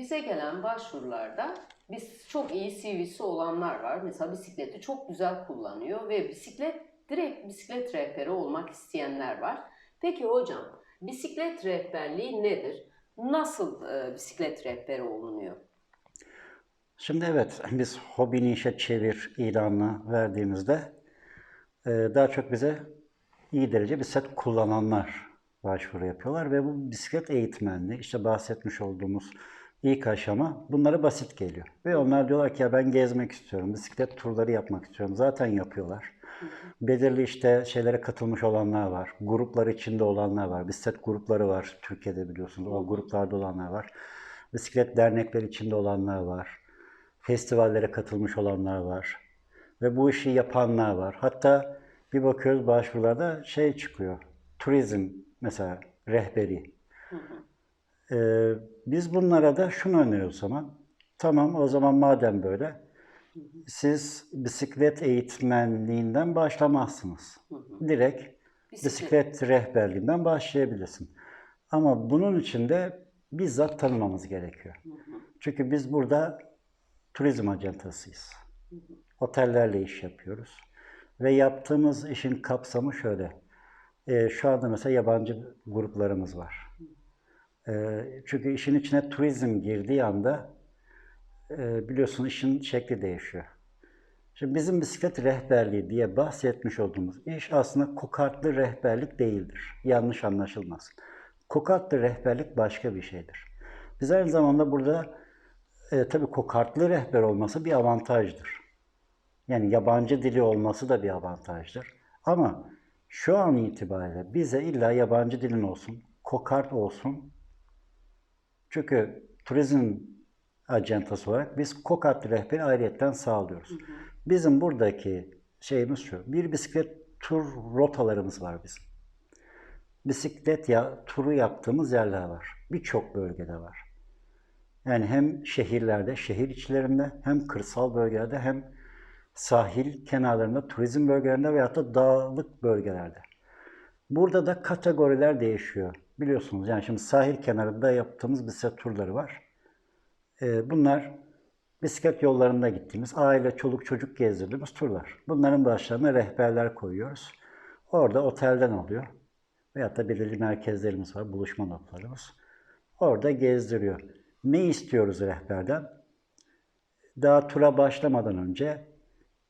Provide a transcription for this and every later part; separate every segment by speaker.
Speaker 1: bize gelen başvurularda biz çok iyi CV'si olanlar var. Mesela bisikleti çok güzel kullanıyor ve bisiklet direkt bisiklet rehberi olmak isteyenler var. Peki hocam bisiklet rehberliği nedir? Nasıl e, bisiklet rehberi olunuyor?
Speaker 2: Şimdi evet, biz hobini işe çevir ilanını verdiğimizde e, daha çok bize iyi derece bisiklet kullananlar başvuru yapıyorlar ve bu bisiklet eğitmenliği, işte bahsetmiş olduğumuz ilk aşama bunlara basit geliyor. Ve onlar diyorlar ki ya ben gezmek istiyorum, bisiklet turları yapmak istiyorum. Zaten yapıyorlar. Belirli işte şeylere katılmış olanlar var. Gruplar içinde olanlar var. Bisiklet grupları var Türkiye'de biliyorsunuz. O gruplarda olanlar var. Bisiklet dernekleri içinde olanlar var. Festivallere katılmış olanlar var. Ve bu işi yapanlar var. Hatta bir bakıyoruz başvurularda şey çıkıyor. Turizm mesela rehberi. Ee, biz bunlara da şunu öneriyoruz zaman. Tamam o zaman madem böyle siz bisiklet eğitmenliğinden başlamazsınız. Direkt bisiklet rehberliğinden başlayabilirsin. Ama bunun için de bizzat tanımamız gerekiyor. Çünkü biz burada turizm ajantasıyız. Otellerle iş yapıyoruz. Ve yaptığımız işin kapsamı şöyle. Ee, şu anda mesela yabancı gruplarımız var. Ee, çünkü işin içine turizm girdiği anda e, biliyorsun işin şekli değişiyor. Şimdi bizim bisiklet rehberliği diye bahsetmiş olduğumuz iş aslında kokartlı rehberlik değildir. Yanlış anlaşılmasın. Kokartlı rehberlik başka bir şeydir. Biz aynı zamanda burada e, tabii kokartlı rehber olması bir avantajdır. Yani yabancı dili olması da bir avantajdır. Ama şu an itibariyle bize illa yabancı dilin olsun, kokart olsun. Çünkü turizm acentası olarak biz kokart rehberi ayrıyetten sağlıyoruz. Bizim buradaki şeyimiz şu, bir bisiklet tur rotalarımız var bizim. Bisiklet ya turu yaptığımız yerler var. Birçok bölgede var. Yani hem şehirlerde, şehir içlerinde, hem kırsal bölgelerde, hem sahil kenarlarında, turizm bölgelerinde veyahut da dağlık bölgelerde. Burada da kategoriler değişiyor. Biliyorsunuz yani şimdi sahil kenarında yaptığımız bisiklet turları var. Ee, bunlar bisiklet yollarında gittiğimiz, aile, çoluk çocuk gezdirdiğimiz turlar. Bunların başlarına rehberler koyuyoruz. Orada otelden alıyor. Veyahut da belirli merkezlerimiz var, buluşma noktalarımız. Orada gezdiriyor. Ne istiyoruz rehberden? Daha tura başlamadan önce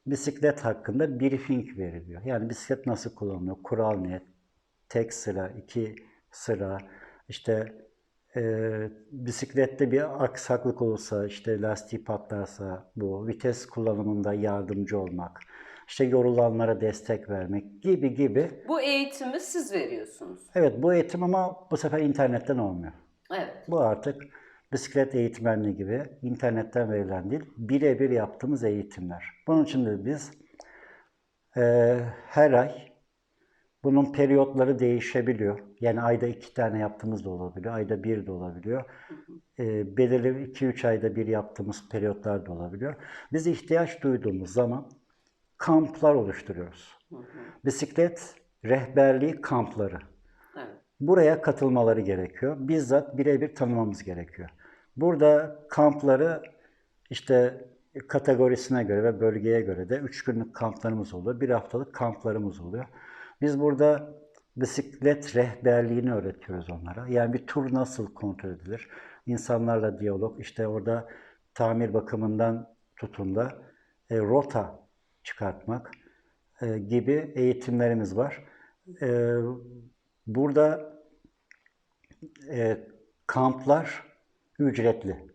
Speaker 2: bisiklet hakkında briefing veriliyor. Yani bisiklet nasıl kullanılıyor, kural ne, tek sıra, iki sıra, işte e, bisiklette bir aksaklık olursa, işte lastiği patlarsa bu, vites kullanımında yardımcı olmak, işte yorulanlara destek vermek gibi gibi.
Speaker 1: Bu eğitimi siz veriyorsunuz.
Speaker 2: Evet bu eğitim ama bu sefer internetten olmuyor.
Speaker 1: Evet.
Speaker 2: Bu artık bisiklet eğitmenliği gibi internetten verilen değil, birebir yaptığımız eğitimler. Bunun için de biz e, her ay bunun periyotları değişebiliyor. Yani ayda iki tane yaptığımız da olabiliyor, ayda bir de olabiliyor. E, belirli iki üç ayda bir yaptığımız periyotlar da olabiliyor. Biz ihtiyaç duyduğumuz zaman kamplar oluşturuyoruz. Bisiklet rehberliği kampları.
Speaker 1: Evet.
Speaker 2: Buraya katılmaları gerekiyor. Bizzat birebir tanımamız gerekiyor. Burada kampları işte kategorisine göre ve bölgeye göre de 3 günlük kamplarımız oluyor. Bir haftalık kamplarımız oluyor. Biz burada bisiklet rehberliğini öğretiyoruz onlara. Yani bir tur nasıl kontrol edilir? İnsanlarla diyalog, işte orada tamir bakımından tutun da e, rota çıkartmak e, gibi eğitimlerimiz var. E, burada e, kamplar ücretli.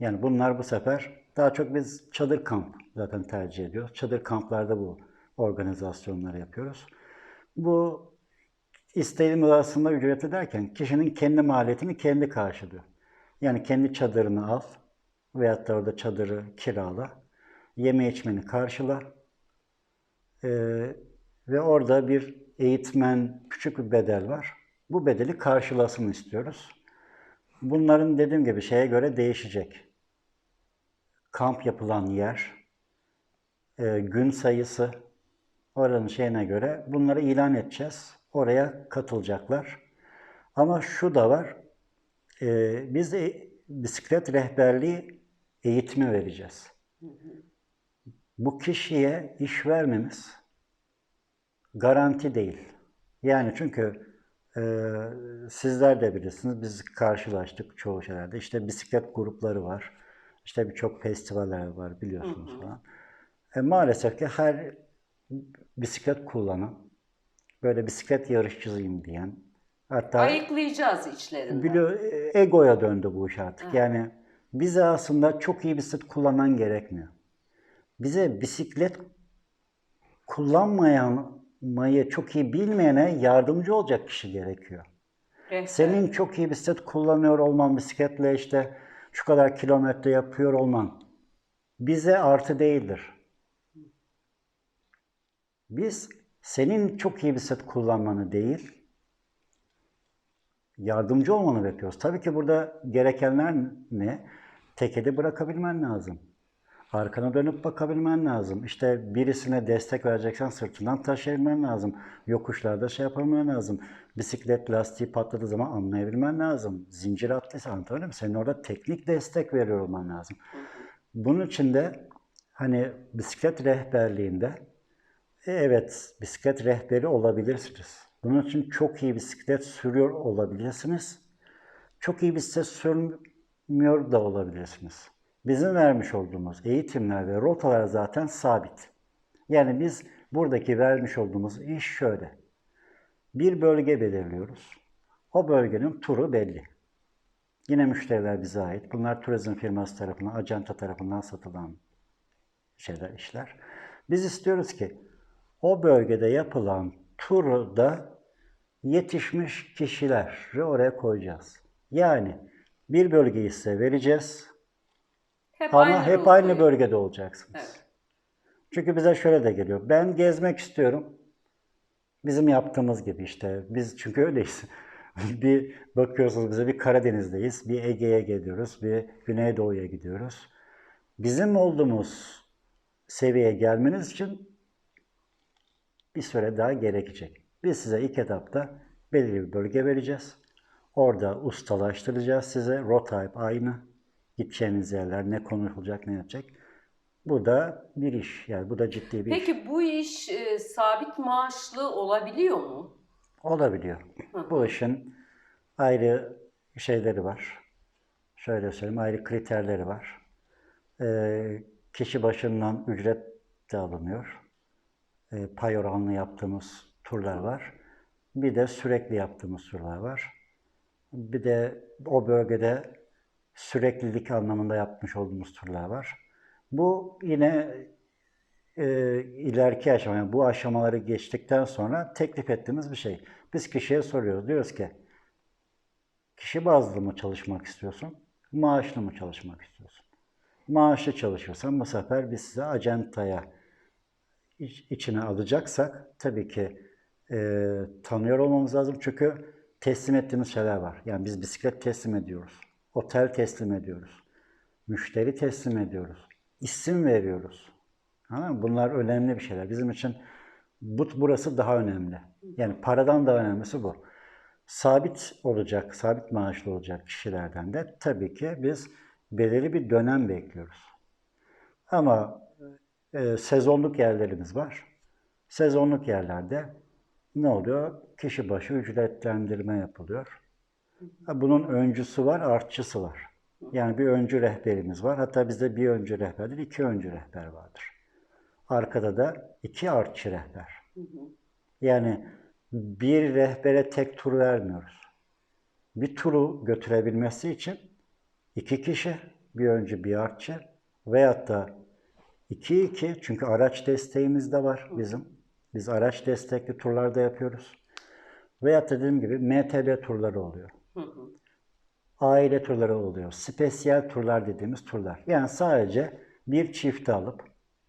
Speaker 2: Yani bunlar bu sefer daha çok biz çadır kamp zaten tercih ediyoruz. Çadır kamplarda bu organizasyonları yapıyoruz. Bu isteğimiz aslında ücretli derken kişinin kendi maliyetini kendi karşılıyor. Yani kendi çadırını al veyahut da orada çadırı kirala. Yeme içmeni karşıla. Ee, ve orada bir eğitmen küçük bir bedel var. Bu bedeli karşılasın istiyoruz. Bunların dediğim gibi şeye göre değişecek. Kamp yapılan yer, e, gün sayısı, oranın şeyine göre bunları ilan edeceğiz. Oraya katılacaklar. Ama şu da var, e, biz de bisiklet rehberliği eğitimi vereceğiz. Bu kişiye iş vermemiz garanti değil. Yani çünkü e, sizler de bilirsiniz biz karşılaştık çoğu şeylerde. İşte bisiklet grupları var. İşte birçok festivaller var biliyorsunuz falan. E, maalesef ki her bisiklet kullanan, böyle bisiklet yarışçısıyım diyen, hatta
Speaker 1: Ayıklayacağız içlerinden.
Speaker 2: biliyor, egoya döndü bu iş artık. Yani bize aslında çok iyi bisiklet kullanan gerekmiyor. Bize bisiklet kullanmayan mayı çok iyi bilmeyene yardımcı olacak kişi gerekiyor.
Speaker 1: Rehber.
Speaker 2: Senin çok iyi bisiklet kullanıyor olman, bisikletle işte şu kadar kilometre yapıyor olman bize artı değildir. Biz senin çok iyi bisiklet kullanmanı değil, yardımcı olmanı bekliyoruz. Tabii ki burada gerekenler ne? Tekeli bırakabilmen lazım. Arkana dönüp bakabilmen lazım. İşte birisine destek vereceksen sırtından taşıyabilmen lazım. Yokuşlarda şey yapabilmen lazım. Bisiklet lastiği patladığı zaman anlayabilmen lazım. Zincir attıysa anlatabiliyor muyum? Senin orada teknik destek veriyor olman lazım. Bunun için de hani bisiklet rehberliğinde e, evet bisiklet rehberi olabilirsiniz. Bunun için çok iyi bisiklet sürüyor olabilirsiniz. Çok iyi bisiklet sürmüyor da olabilirsiniz. Bizim vermiş olduğumuz eğitimler ve rotalar zaten sabit. Yani biz buradaki vermiş olduğumuz iş şöyle. Bir bölge belirliyoruz. O bölgenin turu belli. Yine müşteriler bize ait. Bunlar turizm firması tarafından, acenta tarafından satılan şeyler, işler. Biz istiyoruz ki o bölgede yapılan turu da yetişmiş kişileri oraya koyacağız. Yani bir bölgeyi size vereceğiz
Speaker 1: hep
Speaker 2: ama
Speaker 1: aynı
Speaker 2: hep aynı bölgede olacaksınız.
Speaker 1: Evet.
Speaker 2: Çünkü bize şöyle de geliyor. Ben gezmek istiyorum. Bizim yaptığımız gibi işte. Biz çünkü öyleyiz. bir bakıyorsunuz bize bir Karadeniz'deyiz, bir Ege'ye gidiyoruz, bir Güneydoğu'ya gidiyoruz. Bizim olduğumuz seviyeye gelmeniz için bir süre daha gerekecek. Biz size ilk etapta belirli bir bölge vereceğiz. Orada ustalaştıracağız size. Rota hep aynı. Gideceğiniz yerler ne konuşulacak ne yapacak. Bu da bir iş. Yani bu da ciddi bir iş.
Speaker 1: Peki bu iş e, sabit maaşlı olabiliyor mu?
Speaker 2: Olabiliyor. Bu işin ayrı şeyleri var. Şöyle söyleyeyim, ayrı kriterleri var. Ee, kişi başından ücret de alınıyor. Ee, pay oranlı yaptığımız turlar var. Bir de sürekli yaptığımız turlar var. Bir de o bölgede süreklilik anlamında yapmış olduğumuz turlar var. Bu yine e, ileriki aşama, yani bu aşamaları geçtikten sonra teklif ettiğimiz bir şey. Biz kişiye soruyoruz. Diyoruz ki, kişi bazlı mı çalışmak istiyorsun, maaşlı mı çalışmak istiyorsun? Maaşlı çalışırsan bu sefer biz size acentaya iç- içine alacaksak tabii ki e, tanıyor olmamız lazım. Çünkü teslim ettiğimiz şeyler var. Yani biz bisiklet teslim ediyoruz. Otel teslim ediyoruz. Müşteri teslim ediyoruz. isim veriyoruz. Mı? Bunlar önemli bir şeyler. Bizim için bu, burası daha önemli. Yani paradan daha önemlisi bu. Sabit olacak, sabit maaşlı olacak kişilerden de tabii ki biz belirli bir dönem bekliyoruz. Ama e, sezonluk yerlerimiz var. Sezonluk yerlerde ne oluyor? Kişi başı ücretlendirme yapılıyor. Bunun öncüsü var, artçısı var. Yani bir öncü rehberimiz var. Hatta bizde bir öncü rehber değil, iki öncü rehber vardır. Arkada da iki artçı rehber. Yani bir rehbere tek tur vermiyoruz. Bir turu götürebilmesi için iki kişi, bir öncü bir artçı veyahut da iki iki çünkü araç desteğimiz de var bizim. Biz araç destekli turlarda yapıyoruz. Da dediğim gibi MTB turları oluyor. Aile turları oluyor. Spesiyel turlar dediğimiz turlar. Yani sadece bir çifti alıp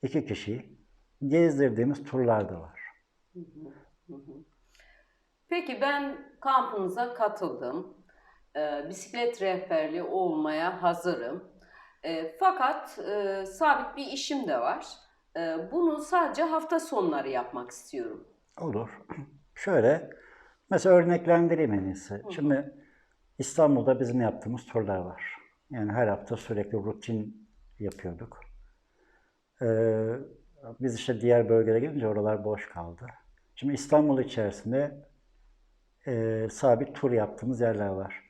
Speaker 2: iki kişiyi gezdirdiğimiz turlar da var.
Speaker 1: Peki ben kampınıza katıldım. Ee, bisiklet rehberliği olmaya hazırım. Ee, fakat e, sabit bir işim de var. Ee, bunu sadece hafta sonları yapmak istiyorum.
Speaker 2: Olur. Şöyle, mesela örneklendireyim en iyisi. Şimdi İstanbul'da bizim yaptığımız turlar var. Yani her hafta sürekli rutin yapıyorduk. Ee, biz işte diğer bölgelere gidince oralar boş kaldı. Şimdi İstanbul içerisinde e, sabit tur yaptığımız yerler var.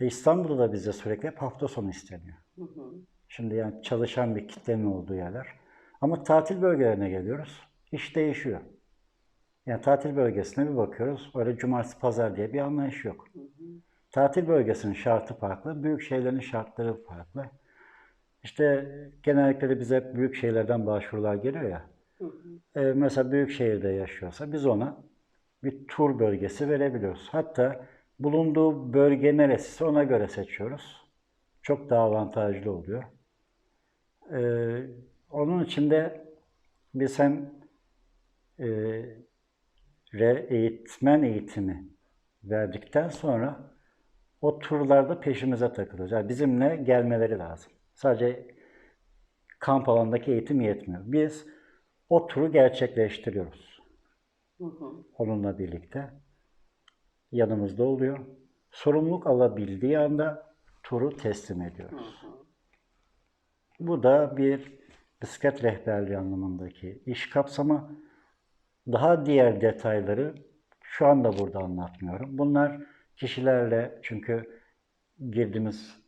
Speaker 2: Ve İstanbul'da da bize sürekli hep hafta sonu isteniyor.
Speaker 1: Hı hı.
Speaker 2: Şimdi yani çalışan bir kitlenin olduğu yerler. Ama tatil bölgelerine geliyoruz. İş değişiyor. Yani tatil bölgesine bir bakıyoruz. Öyle cumartesi pazar diye bir anlayış yok. Tatil bölgesinin şartı farklı. Büyük şehirlerin şartları farklı. İşte genellikle de bize büyük şehirlerden başvurular geliyor ya.
Speaker 1: Hı hı.
Speaker 2: E, mesela büyük şehirde yaşıyorsa biz ona bir tur bölgesi verebiliyoruz. Hatta bulunduğu bölge neresi ona göre seçiyoruz. Çok daha avantajlı oluyor. E, onun için de biz hem e, re eğitmen eğitimi verdikten sonra o turlarda peşimize takılıyoruz. Yani bizimle gelmeleri lazım. Sadece kamp alanındaki eğitim yetmiyor. Biz o turu gerçekleştiriyoruz.
Speaker 1: Hı hı.
Speaker 2: Onunla birlikte yanımızda oluyor. Sorumluluk alabildiği anda turu teslim ediyoruz. Bu da bir bisiklet rehberliği anlamındaki iş kapsamı. Daha diğer detayları şu anda burada anlatmıyorum. Bunlar kişilerle çünkü girdiğimiz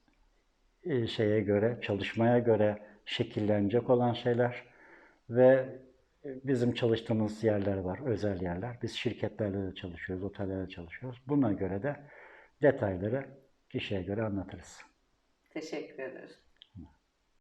Speaker 2: e, şeye göre, çalışmaya göre şekillenecek olan şeyler ve bizim çalıştığımız yerler var, özel yerler. Biz şirketlerle de çalışıyoruz, otellerde çalışıyoruz. Buna göre de detayları kişiye göre anlatırız.
Speaker 1: Teşekkür ederim.